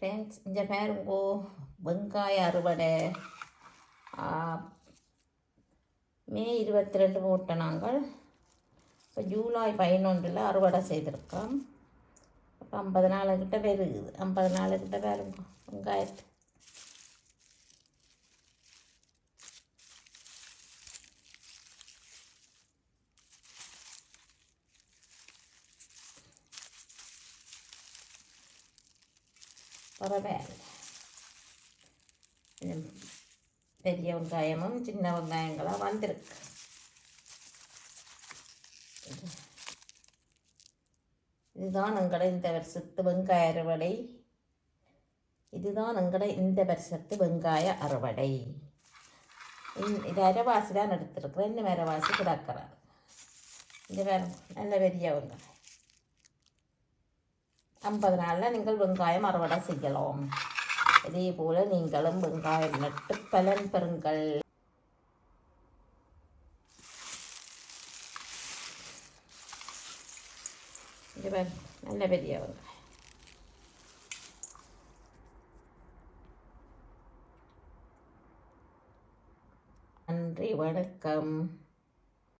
Friends இந்த பாருங்கோ வெங்காய அறுவடை. மே இருபத்தி ரெண்டு போட்ட நாங்கள் இப்போ ஜூலை பதினொன்றில் அறுவடை செய்திருக்கோம். அப்போ ஐம்பது நாளுக்கிட்ட பெருகுது. ஐம்பது நாளுக்கிட்ட பாருங்க வெங்காயத்து பரவாயில்ல இது பெரிய வெங்காயமும் சின்ன வெங்காயங்களாக வந்திருக்கு இதுதான் எங்களோட இந்த வருஷத்து வெங்காய அறுவடை இதுதான் எங்களோட இந்த வருஷத்து வெங்காய அறுவடை இது அரைவாசி தான் எடுத்துருக்குறேன் இன்னும் அரைவாசி கிடக்கிறார் இந்த வேறு நல்ல பெரிய வெங்காயம் ஐம்பது நாளில் நீங்கள் வெங்காயம் அறுவடை செய்யலாம் இதே போல் நீங்களும் வெங்காயம் நட்டு பலன் பெறுங்கள் நல்ல பெரிய வெங்காயம் நன்றி வணக்கம்